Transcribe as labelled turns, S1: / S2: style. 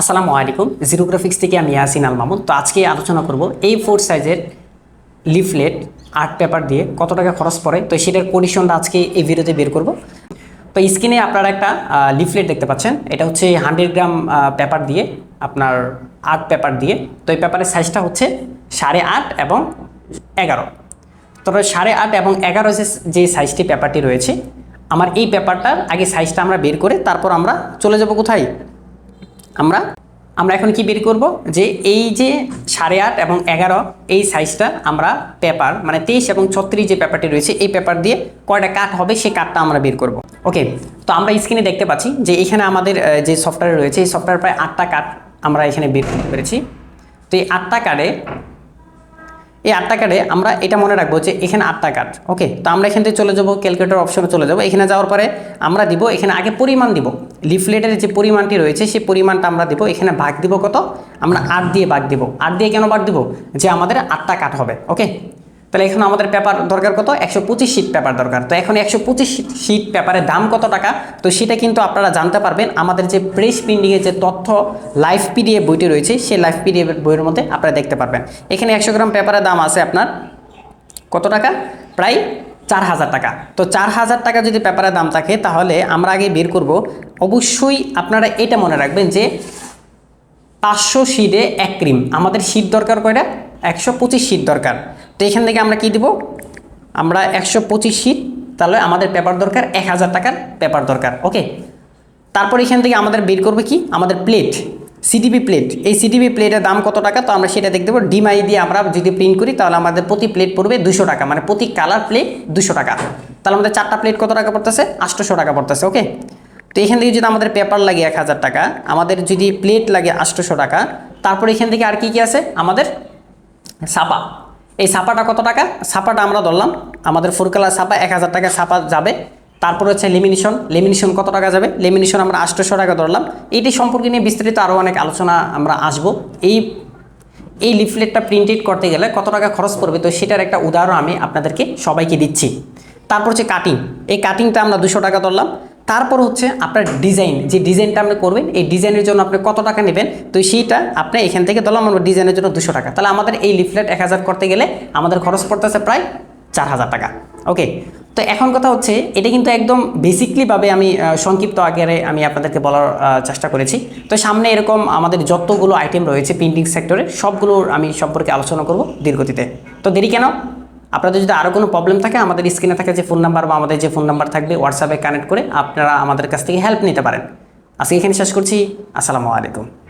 S1: আসসালামু আলাইকুম। Zero graphics থেকে আমি ইয়াসিন আল মামুন। তো আজকে আলোচনা করব এই ফোর সাইজের লিফলেট আর্ট পেপার দিয়ে কত টাকা খরচ পড়ে। তো সেটার কন্ডিশনটা আজকে এই ভিডিওতে বের করব। তো স্ক্রিনে আপনারা একটা লিফলেট দেখতে পাচ্ছেন। এটা হচ্ছে হান্ড্রেড গ্রাম পেপার দিয়ে, আপনার আর্ট পেপার দিয়ে। তো এই পেপারের সাইজটা হচ্ছে সাড়ে আট এবং এগারো। তবে সাড়ে আট এবং এগারো যে সাইজটি পেপারটি রয়েছে, আমার এই পেপারটার আগে সাইজটা আমরা বের করে তারপর আমরা চলে যাব কোথায়? আমরা আমরা এখন কি বের করব? যে এই যে সাড়ে আট এবং এগারো, এই সাইজটা আমরা পেপার মানে তেইশ এবং ছত্রিশ যে পেপারটি রয়েছে, এই পেপার দিয়ে কয়টা কাট হবে সেই কাটটা আমরা বের করব। ওকে তো আমরা স্ক্রিনে দেখতে পাচ্ছি যে এখানে আমাদের যে সফটওয়্যার রয়েছে, এই সফটওয়্যার প্রায় আটটা কাট আমরা এখানে বের করতে পেরেছি। তো এই আটটা কার্ডে এই আটটা কার্ডে আমরা এটা মনে রাখব যে এখানে আটটা কার্ড ওকে তো আমরা এখান থেকে চলে যাব ক্যালকুলেটর অপশনে চলে যাব। এখানে যাওয়ার পরে আমরা দিব, এখানে আগে পরিমাণ দিব। লিফলেটের যে পরিমাণটি রয়েছে, সেই পরিমাণটা আমরা দিব। এখানে ভাগ দিব কত? আমরা আট দিয়ে ভাগ দিব। আট দিয়ে কেন ভাগ দিব? যে আমাদের আটটা কাঠ হবে ওকে তাহলে এখানে আমাদের পেপার দরকার কত? একশো পঁচিশ শিট পেপার দরকার। তো এখন একশো পঁচিশ শিট পেপারের দাম কত টাকা? তো সেটা কিন্তু আপনারা জানতে পারবেন। আমাদের যে প্রেস প্রিন্টিংয়ের যে তথ্য লাইফ পিডিএফ বইটি রয়েছে, সেই লাইফ পিডিএফ বইয়ের মধ্যে আপনারা দেখতে পারবেন। এখানে একশো গ্রাম পেপারের দাম আছে আপনার কত টাকা? প্রায় চার হাজার টাকা। তো চার হাজার টাকা যদি পেপারের দাম থাকে, তাহলে আমরা আগে বের করব। অবশ্যই আপনারা এটা মনে রাখবেন যে পাঁচশো শিটে এক ক্রিম আমাদের শীত দরকার কয়টা? একশো পঁচিশ শীট দরকার। তো এখান থেকে আমরা কি দিব? আমরা একশো পঁচিশ শীট তাহলে আমাদের পেপার দরকার, এক হাজার টাকার পেপার দরকার ওকে তারপর এখান থেকে আমাদের বের করবে কি? আমাদের প্লেট সিটিপি প্লেট এই সিটিপি প্লেটের দাম কত টাকা? তো আমরা সেটা দেখতে পাবো। ডিমাই দিয়ে আমরা যদি প্রিন্ট করি, তাহলে আমাদের প্রতি প্লেট পড়বে দুশো টাকা মানে প্রতি কালার প্লেট দুশো টাকা। তাহলে আমাদের চারটা প্লেট কত টাকা পড়তেছে? আটশোশো টাকা পড়তেছে ওকে তো এখান থেকে যদি আমাদের পেপার লাগে এক হাজার টাকা, আমাদের যদি প্লেট লাগে আটশোশো টাকা, তারপর এখান থেকে আর কি কি আছে? আমাদের ছাপা। এই সাপাটা কত টাকা? সাপাটা আমরা ধরলাম, আমাদের ফোর কালার ছাপা এক হাজার টাকা ছাপা যাবে। তারপর হচ্ছে লেমিনেশন লেমিনেশন কত টাকা যাবে? লেমিনেশন আমরা আটশোশো টাকা ধরলাম। এইটি সম্পর্কে নিয়ে বিস্তারিত আরও অনেক আলোচনা আমরা আসব। এই এই লিফলেটটা প্রিন্টেড করতে গেলে কত টাকা খরচ পড়বে? তো সেটার একটা উদাহরণ আমি আপনাদেরকে সবাইকে দিচ্ছি। তারপর হচ্ছে কাটিং এই কাটিংটা আমরা দুশো টাকা ধরলাম। তারপর হচ্ছে আপনার ডিজাইন যে ডিজাইনটা আপনি করবেন, এই ডিজাইনের জন্য আপনি কত টাকা নেবেন? তো সেইটা আপনি এখান থেকে ধরলাম আমরা ডিজাইনের জন্য দুশো টাকা। তাহলে আমাদের এই লিফলেট এক হাজার করতে গেলে আমাদের খরচ পড়তেছে প্রায় চার হাজার টাকা। ওকে তো এখন কথা হচ্ছে, এটা কিন্তু একদম বেসিকলিভাবে আমি সংক্ষিপ্ত আকারে আমি আপনাদেরকে বলার চেষ্টা করেছি। তো সামনে এরকম আমাদের যতগুলো আইটেম রয়েছে প্রিন্টিং সেক্টরে সবগুলোর আমি সম্পর্কে আলোচনা করব দীর্ঘতিতে। তো দেরি কেন? আপনাদের যদি আরও কোনো প্রবলেম থাকে, আমাদের স্ক্রিনে থাকে যে ফোন নাম্বার বা আমাদের যে ফোন নাম্বার থাকবে হোয়াটসঅ্যাপে কানেক্ট করে আপনারা আমাদের কাছ থেকে হেল্প নিতে পারেন। আজকে এখানে শেষ করছি। আসসালামু আলাইকুম।